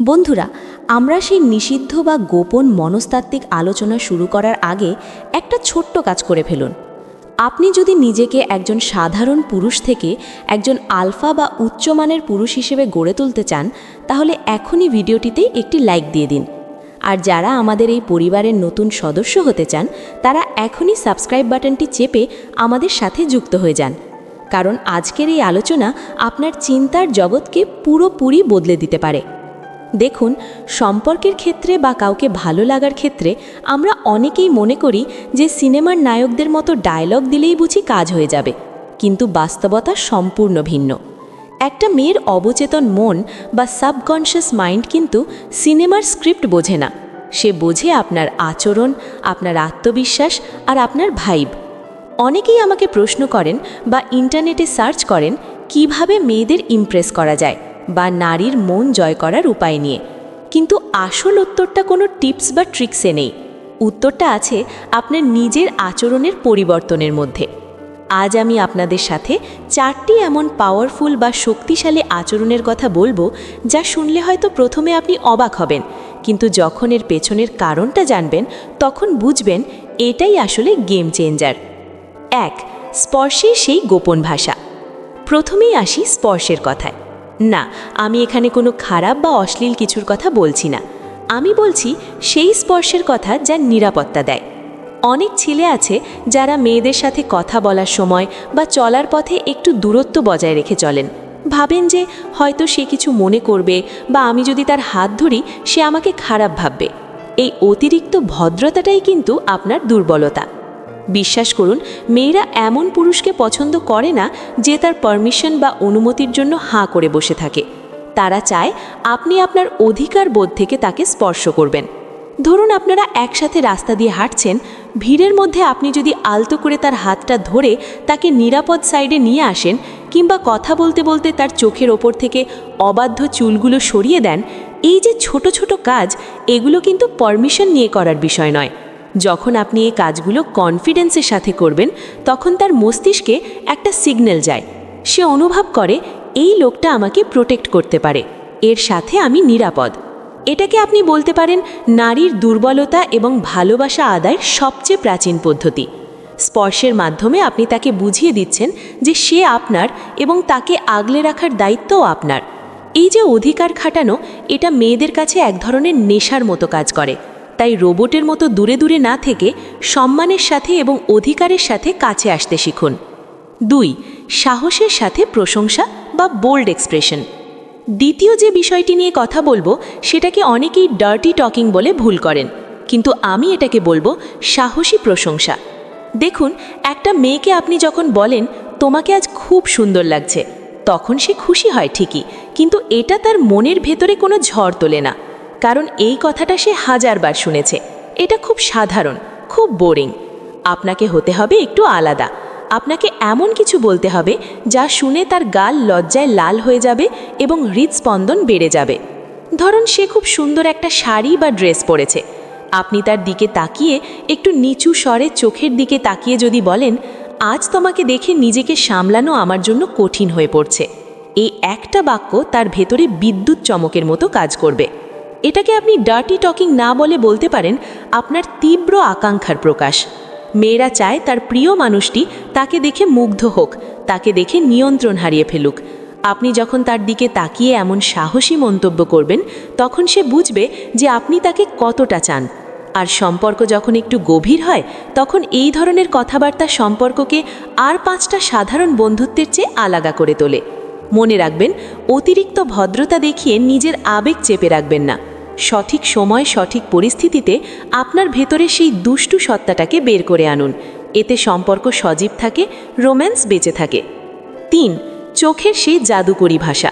বন্ধুরা, আমরা সেই নিষিদ্ধ বা গোপন মনস্তাত্ত্বিক আলোচনা শুরু করার আগে একটা ছোট্ট কাজ করে ফেলুন। আপনি যদি নিজেকে একজন সাধারণ পুরুষ থেকে একজন আলফা বা উচ্চমানের পুরুষ হিসেবে গড়ে তুলতে চান, তাহলে এখনই ভিডিওটিতে একটি লাইক দিয়ে দিন। আর যারা আমাদের এই পরিবারের নতুন সদস্য হতে চান, তারা এখনই সাবস্ক্রাইব বাটনটি চেপে আমাদের সাথে যুক্ত হয়ে যান। কারণ আজকের এই আলোচনা আপনার চিন্তার জগৎকে পুরোপুরি বদলে দিতে পারে। দেখুন, সম্পর্কের ক্ষেত্রে বা কাউকে ভালো লাগার ক্ষেত্রে আমরা অনেকেই মনে করি যে সিনেমার নায়কদের মতো ডায়লগ দিলেই বুঝি কাজ হয়ে যাবে, কিন্তু বাস্তবতা সম্পূর্ণ ভিন্ন। একটা মেয়ের অবচেতন মন বা সাবকনশিয়াস মাইন্ড কিন্তু সিনেমার স্ক্রিপ্ট বোঝে না। সে বোঝে আপনার আচরণ, আপনার আত্মবিশ্বাস আর আপনার ভাইব অনেকেই আমাকে প্রশ্ন করেন বা ইন্টারনেটে সার্চ করেন, কীভাবে মেয়েদের ইমপ্রেস করা যায়? বা নারীর মন জয় করার উপায় নিয়ে। কিন্তু আসল উত্তরটা কোনো টিপস বা ট্রিক্সে নেই। উত্তরটা আছে আপনার নিজের আচরণের পরিবর্তনের মধ্যে। আজ আমি আপনাদের সাথে চারটি এমন পাওয়ারফুল বা শক্তিশালী আচরণের কথা বলব যা শুনলে হয়তো প্রথমে আপনি অবাক হবেন, কিন্তু যখন এর পেছনের কারণটা জানবেন, তখন বুঝবেন এটাই আসলে গেম চেঞ্জার এক, স্পর্শের সেই গোপন ভাষা। প্রথমেই আসি স্পর্শের কথায়। না, আমি এখানে কোনো খারাপ বা অশ্লীল কিছুর কথা বলছি না। আমি বলছি, সেই স্পর্শের কথা যা নিরাপত্তা দেয়। অনেক ছেলে আছে যারা মেয়েদের সাথে কথা বলার সময় বা চলার পথে একটু দূরত্ব বজায় রেখে চলেন। ভাবেন যে, হয়তো সে কিছু মনে করবে বা আমি যদি তার হাত ধরি, সে আমাকে খারাপ ভাববে। এই অতিরিক্ত ভদ্রতাটাই কিন্তু আপনার দুর্বলতা। বিশ্বাস করুন, মেয়েরা এমন পুরুষকে পছন্দ করে না যে তার পারমিশন বা অনুমতির জন্য হাঁ করে বসে থাকে। তারা চায় আপনি আপনার অধিকার বোধ থেকে তাকে স্পর্শ করবেন। ধরুন আপনারা একসাথে রাস্তা দিয়ে হাঁটছেন, ভিড়ের মধ্যে আপনি যদি আলতো করে তার হাতটা ধরে তাকে নিরাপদ সাইডে নিয়ে আসেন কিংবা কথা বলতে বলতে তার চোখের ওপর থেকে অবাধ্য চুলগুলো সরিয়ে দেন, এই যে ছোট ছোট কাজ, এগুলো কিন্তু পারমিশন নিয়ে করার বিষয় নয়। যখন আপনি এই কাজগুলো কনফিডেন্সের সাথে করবেন, তখন তার মস্তিষ্কে একটা সিগন্যাল যায়। সে অনুভব করে, এই লোকটা আমাকে প্রোটেক্ট করতে পারে। এর সাথে আমি নিরাপদ। এটাকে আপনি বলতে পারেন নারীর দুর্বলতা এবং ভালোবাসা আদায়ের সবচেয়ে প্রাচীন পদ্ধতি। স্পর্শের মাধ্যমে আপনি তাকে বুঝিয়ে দিচ্ছেন যে সে আপনার এবং তাকে আগলে রাখার দায়িত্বও আপনার। এই যে অধিকার খাটানো, এটা মেয়েদের কাছে এক ধরনের নেশার মতো কাজ করে। তাই রোবটের মতো দূরে দূরে না থেকে সম্মানের সাথে এবং অধিকারের সাথে কাছে আসতে শিখুন। দুই, সাহসের সাথে প্রশংসা বা বোল্ড এক্সপ্রেশন দ্বিতীয় যে বিষয়টি নিয়ে কথা বলব, সেটাকে অনেকেই ডার্টি টকিং বলে ভুল করেন, কিন্তু আমি এটাকে বলব সাহসী প্রশংসা। দেখুন, একটা মেয়েকে আপনি যখন বলেন, তোমাকে আজ খুব সুন্দর লাগছে, তখন সে খুশি হয় ঠিকই, কিন্তু এটা তার মনের ভেতরে কোনো ঝড় তোলে না। কারণ এই কথাটা সে হাজারবার শুনেছে। এটা খুব সাধারণ, খুব বোরিং আপনাকে হতে হবে একটু আলাদা। আপনাকে এমন কিছু বলতে হবে যা শুনে তার গাল লজ্জায় লাল হয়ে যাবে এবং হৃদস্পন্দন বেড়ে যাবে। ধরুন সে খুব সুন্দর একটা শাড়ি বা ড্রেস পরেছে। আপনি তার দিকে তাকিয়ে একটু নিচু স্বরে চোখের দিকে তাকিয়ে যদি বলেন, আজ তোমাকে দেখে নিজেকে সামলানো আমার জন্য কঠিন হয়ে পড়ছে। এই একটা বাক্য তার ভেতরে বিদ্যুৎ চমকের মতো কাজ করবে। এটাকে আপনি ডার্টি টকিং না বলে বলতে পারেন আপনার তীব্র আকাঙ্ক্ষার প্রকাশ। মেয়েরা চায় তার প্রিয় মানুষটি তাকে দেখে মুগ্ধ হোক, তাকে দেখে নিয়ন্ত্রণ হারিয়ে ফেলুক। আপনি যখন তার দিকে তাকিয়ে এমন সাহসী মন্তব্য করবেন, তখন সে বুঝবে যে আপনি তাকে কতটা চান। আর সম্পর্ক যখন একটু গভীর হয়, তখন এই ধরনের কথাবার্তা সম্পর্ককে আর পাঁচটা সাধারণ বন্ধুত্বের চেয়ে আলাদা করে তোলে। মনে রাখবেন, অতিরিক্ত ভদ্রতা দেখিয়ে নিজের আবেগ চেপে রাখবেন না। সঠিক সময়, সঠিক পরিস্থিতিতে আপনার ভেতরে সেই দুষ্টু সত্তাটাকে বের করে আনুন। এতে সম্পর্ক সজীব থাকে, রোম্যান্স বেঁচে থাকে। তিন, চোখের সেই জাদুকরি ভাষা।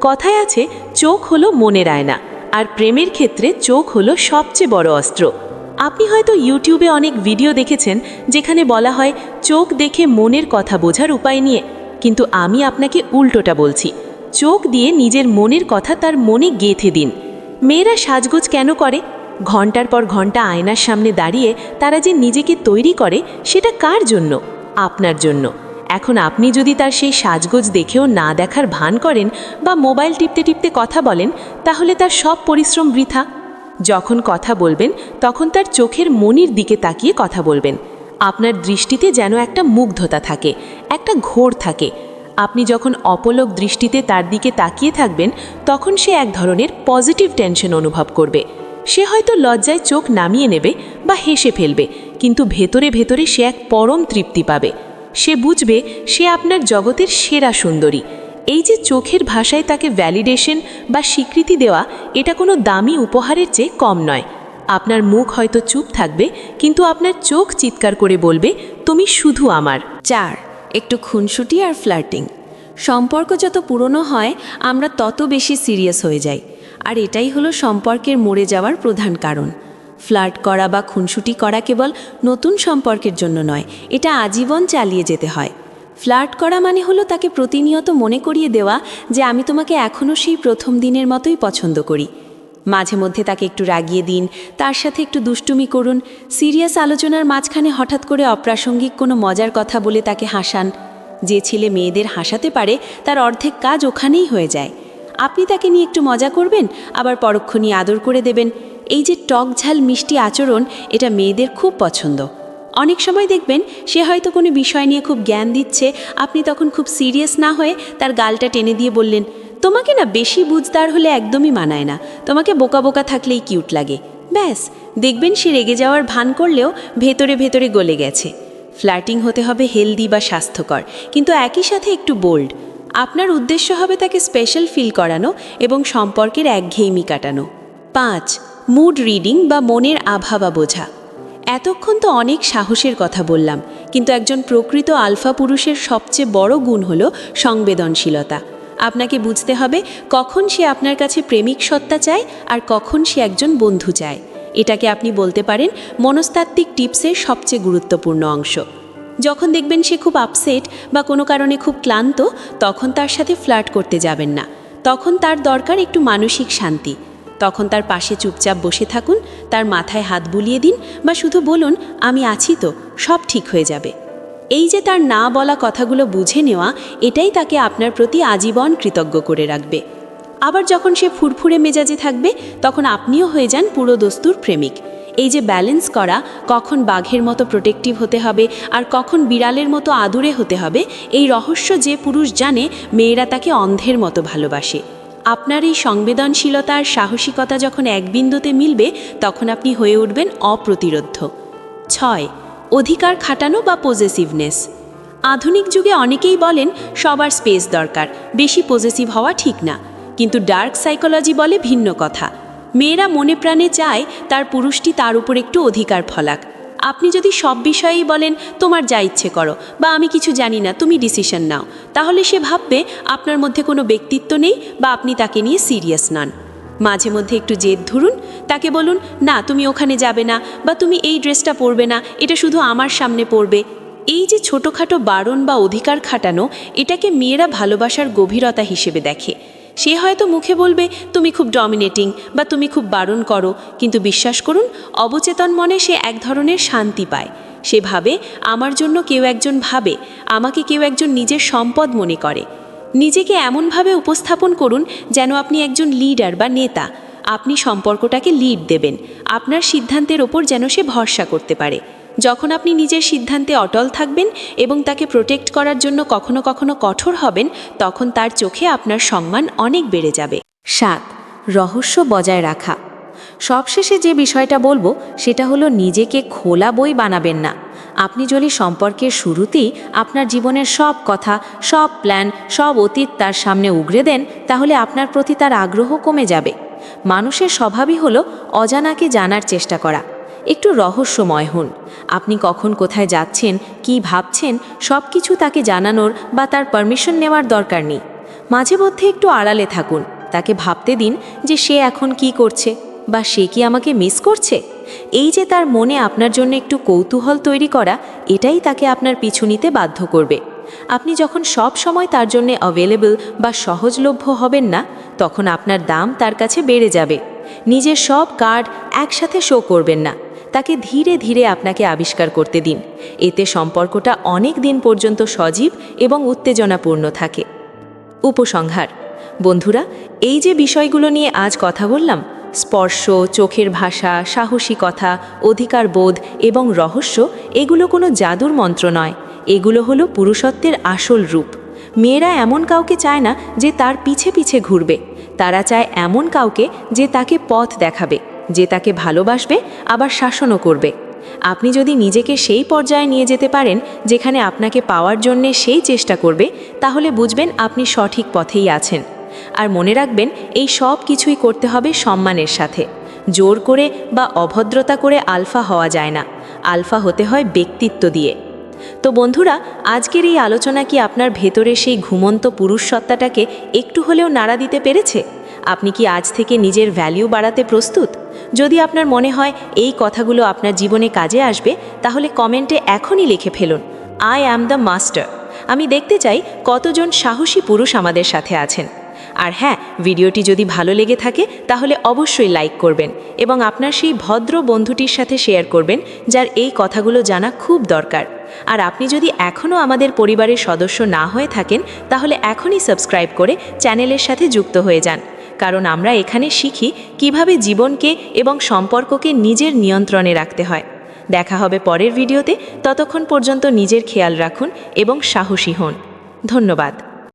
কথায় আছে, চোখ হলো মনের আয়না, আর প্রেমের ক্ষেত্রে চোখ হলো সবচেয়ে বড় অস্ত্র। আপনি হয়তো ইউটিউবে অনেক ভিডিও দেখেছেন, যেখানে বলা হয়, চোখ দেখে মনের কথা বোঝার উপায় নিয়ে কিন্তু আমি আপনাকে উল্টোটা বলছি। চোখ দিয়ে নিজের মনের কথা তার মনে গেঁথে দিন। মেয়েরা সাজগোজ কেন করে? ঘণ্টার পর ঘণ্টা আয়নার সামনে দাঁড়িয়ে তারা যে নিজেকে তৈরি করে, সেটা কার জন্য? আপনার জন্য। এখন আপনি যদি তার সেই সাজগোজ দেখেও না দেখার ভান করেন বা মোবাইল টিপতে টিপতে কথা বলেন, তাহলে তার সব পরিশ্রম বৃথা। যখন কথা বলবেন, তখন তার চোখের মনির দিকে তাকিয়ে কথা বলবেন। আপনার দৃষ্টিতে যেন একটা মুগ্ধতা থাকে, একটা ঘোর থাকে। আপনি যখন অপলক দৃষ্টিতে তার দিকে তাকিয়ে থাকবেন, তখন সে এক ধরনের পজিটিভ টেনশন অনুভব করবে। সে হয়তো লজ্জায় চোখ নামিয়ে নেবে বা হেসে ফেলবে, কিন্তু ভেতরে ভেতরে সে এক পরম তৃপ্তি পাবে। সে বুঝবে সে আপনার জগতের সেরা সুন্দরী। এই যে চোখের ভাষায় তাকে ভ্যালিডেশন বা স্বীকৃতি দেওয়া, এটা কোনো দামি উপহারের চেয়ে কম নয়। আপনার মুখ হয়তো চুপ থাকবে, কিন্তু আপনার চোখ চিৎকার করে বলবে, তুমি শুধু আমার। চার, একটু খুনসুটি আর ফ্লার্টিং। সম্পর্ক যত পুরনো হয়, আমরা তত বেশি সিরিয়াস হয়ে যাই। আর এটাই হলো সম্পর্কের মরে যাওয়ার প্রধান কারণ। ফ্লার্ট করা বা খুনসুটি করা কেবল নতুন সম্পর্কের জন্য নয়, এটা আজীবন চালিয়ে যেতে হয়। ফ্লার্ট করা মানে হলো তাকে প্রতিনিয়ত মনে করিয়ে দেওয়া যে আমি তোমাকে এখনও সেই প্রথম দিনের মতোই পছন্দ করি। মাঝে মধ্যে তাকে একটু রাগিয়ে দিন, তার সাথে একটু দুষ্টুমি করুন, সিরিয়াস আলোচনার মাঝখানে হঠাৎ করে অপ্রাসঙ্গিক কোনো মজার কথা বলে তাকে হাসান। যে ছেলে মেয়েদের হাসাতে পারে, তার অর্ধেক কাজ ওখানেই হয়ে যায়। আপনি তাকে নিয়ে একটু মজা করবেন, আবার পরক্ষণই আদর করে দেবেন। এই যে টক ঝাল মিষ্টি আচরণ, এটা মেয়েদের খুব পছন্দ। অনেক সময় দেখবেন, সে হয়তো কোনো বিষয় নিয়ে খুব জ্ঞান দিচ্ছে, আপনি তখন খুব সিরিয়াস না হয়ে তার গালটা টেনে দিয়ে বললেন তোমাকে না বেশি বুঝদার হলে একদমই মানায় না। তোমাকে বোকা বোকা থাকলেই কিউট লাগে। ব্যাস, দেখবেন সে রেগে যাওয়ার ভান করলেও ভেতরে ভেতরে গলে গেছে। ফ্ল্যাটিং হতে হবে হেলদি বা স্বাস্থ্যকর, কিন্তু একই সাথে একটু বোল্ড। আপনার উদ্দেশ্য হবে তাকে স্পেশাল ফিল করানো এবং সম্পর্কের একঘেয়েমি কাটানো। পাঁচ, মুড রিডিং বা মনের আভাবা বোঝা। এতক্ষণ তো অনেক সাহসের কথা বললাম, কিন্তু একজন প্রকৃত আলফা পুরুষের সবচেয়ে বড় গুণ হল সংবেদনশীলতা। আপনাকে বুঝতে হবে কখন সে আপনার কাছে প্রেমিক সত্তা চায় আর কখন সে একজন বন্ধু চায়। এটাকে আপনি বলতে পারেন মনস্তাত্ত্বিক টিপসের সবচেয়ে গুরুত্বপূর্ণ অংশ। যখন দেখবেন সে খুব আপসেট বা কোনো কারণে খুব ক্লান্ত, তখন তার সাথে ফ্লার্ট করতে যাবেন না। তখন তার দরকার একটু মানসিক শান্তি। তখন তার পাশে চুপচাপ বসে থাকুন, তার মাথায় হাত বুলিয়ে দিন বা শুধু বলুন, আমি আছি তো, সব ঠিক হয়ে যাবে। এই যে তার না বলা কথাগুলো বুঝে নেওয়া, এটাই তাকে আপনার প্রতি আজীবন কৃতজ্ঞ করে রাখবে। আবার যখন সে ফুরফুরে মেজাজে থাকবে, তখন আপনিও হয়ে যান পুরো দস্তুর প্রেমিক। এই যে ব্যালেন্স করা, কখন বাঘের মতো প্রোটেক্টিভ হতে হবে আর কখন বিড়ালের মতো আদুরে হতে হবে, এই রহস্য যে পুরুষ জানে, মেয়েরা তাকে অন্ধের মতো ভালোবাসে। আপনার এই সংবেদনশীলতা আর সাহসিকতা যখন এক বিন্দুতে মিলবে, তখন আপনি হয়ে উঠবেন অপ্রতিরোধ্য। ছয় অধিকার খাটানো বা পজেসিভনেস আধুনিক যুগে অনেকেই বলেন সবার স্পেস দরকার, বেশি পজেসিভ হওয়া ঠিক না। কিন্তু ডার্ক সাইকোলজি বলে ভিন্ন কথা। মেয়েরা মনে প্রাণে চায় তার পুরুষটি তার উপর একটু অধিকার ফলাক। আপনি যদি সব বিষয়েই বলেন, তোমার যা ইচ্ছে করো বা আমি কিছু জানি না, তুমি ডিসিশন নাও তাহলে সে ভাববে, আপনার মধ্যে কোনো ব্যক্তিত্ব নেই বা আপনি তাকে নিয়ে সিরিয়াস নন। মাঝে মধ্যে একটু জেদ ধরুন, তাকে বলুন, না, তুমি ওখানে যাবে না বা তুমি এই ড্রেসটা পরবে না, এটা শুধু আমার সামনে পরবে। এই যে ছোটোখাটো বারণ বা অধিকার খাটানো, এটাকে মেয়েরা ভালোবাসার গভীরতা হিসেবে দেখে। সে হয়তো মুখে বলবে, তুমি খুব ডমিনেটিং বা তুমি খুব বারণ করো। কিন্তু বিশ্বাস করুন, অবচেতন মনে সে এক ধরনের শান্তি পায়। সে ভাবে, আমার জন্য কেউ একজন ভাবে, আমাকে কেউ একজন নিজের সম্পদ মনে করে। নিজেকে এমনভাবে উপস্থাপন করুন যেন আপনি একজন লিডার বা নেতা। আপনি সম্পর্কটাকে লিড দেবেন। আপনার সিদ্ধান্তের ওপর যেন সে ভরসা করতে পারে। যখন আপনি নিজের সিদ্ধান্তে অটল থাকবেন এবং তাকে প্রোটেক্ট করার জন্য কখনো কখনো কঠোর হবেন, তখন তার চোখে আপনার সম্মান অনেক বেড়ে যাবে। সাত, রহস্য বজায় রাখা। সবশেষে যে বিষয়টা বলব, সেটা হলো নিজেকে খোলা বই বানাবেন না। আপনি যদি সম্পর্কের শুরুতেই আপনার জীবনের সব কথা, সব প্ল্যান সব অতীত তার সামনে উগরে দেন, তাহলে আপনার প্রতি তার আগ্রহ কমে যাবে। মানুষের স্বভাবই হলো অজানাকে জানার চেষ্টা করা। একটু রহস্যময় হন। আপনি কখন কোথায় যাচ্ছেন, কি ভাবছেন সব কিছু তাকে জানানোর বা তার পারমিশন নেওয়ার দরকার নেই। মাঝে মধ্যে একটু আড়ালে থাকুন। তাকে ভাবতে দিন যে সে এখন কি করছে। বা সে কি আমাকে মিস করছে? এই যে তার মনে আপনার জন্য একটু কৌতূহল তৈরি করা, এটাই তাকে আপনার পিছু নিতে বাধ্য করবে। আপনি যখন সব সময় তার জন্য অ্যাভেলেবল বা সহজলভ্য হবেন না, তখন আপনার দাম তার কাছে বেড়ে যাবে। নিজের সব কার্ড একসাথে শো করবেন না। তাকে ধীরে ধীরে আপনাকে আবিষ্কার করতে দিন। এতে সম্পর্কটা অনেক দিন পর্যন্ত সজীব এবং উত্তেজনাপূর্ণ থাকে। উপসংহার। বন্ধুরা, এই যে বিষয়গুলো নিয়ে আজ কথা বললাম স্পর্শ, চোখের ভাষা, সাহসী কথা, অধিকার বোধ এবং রহস্য, এগুলো কোনো জাদুর মন্ত্র নয়। এগুলো হলো পুরুষত্বের আসল রূপ। মেয়েরা এমন কাউকে চায় না যে তার পিছে পিছে ঘুরবে। তারা চায় এমন কাউকে যে তাকে পথ দেখাবে, যে তাকে ভালোবাসবে, আবার শাসনও করবে। আপনি যদি নিজেকে সেই পর্যায়ে নিয়ে যেতে পারেন, যেখানে আপনাকে পাওয়ার জন্যে সেই চেষ্টা করবে, তাহলে বুঝবেন আপনি সঠিক পথেই আছেন। আর মনে রাখবেন, এই সব কিছুই করতে হবে সম্মানের সাথে। জোর করে বা অভদ্রতা করে আলফা হওয়া যায় না। আলফা হতে হয় ব্যক্তিত্ব দিয়ে। তো বন্ধুরা, আজকের এই আলোচনা কি আপনার ভেতরে সেই ঘুমন্ত পুরুষ সত্তাটাকে একটু হলেও নাড়া দিতে পেরেছে? আপনি কি আজ থেকে নিজের ভ্যালিউ বাড়াতে প্রস্তুত? যদি আপনার মনে হয় এই কথাগুলো আপনার জীবনে কাজে আসবে, তাহলে কমেন্টে এখনই লিখে ফেলুন। আই অ্যাম দ্য মাস্টার আমি দেখতে চাই কতজন সাহসী পুরুষ আমাদের সাথে আছেন। আর হ্যাঁ ভিডিওটি যদি ভালো লেগে থাকে, তাহলে অবশ্যই লাইক করবেন এবং আপনার সেই ভদ্র বন্ধুটির সাথে শেয়ার করবেন, যার এই কথাগুলো জানা খুব দরকার। আর আপনি যদি এখনও আমাদের পরিবারের সদস্য না হয়ে থাকেন, তাহলে এখনই সাবস্ক্রাইব করে চ্যানেলের সাথে যুক্ত হয়ে যান। কারণ আমরা এখানে শিখি কীভাবে জীবনকে এবং সম্পর্ককে নিজের নিয়ন্ত্রণে রাখতে হয়। দেখা হবে পরের ভিডিওতে, ততক্ষণ পর্যন্ত নিজের খেয়াল রাখুন এবং সাহসী হন। ধন্যবাদ।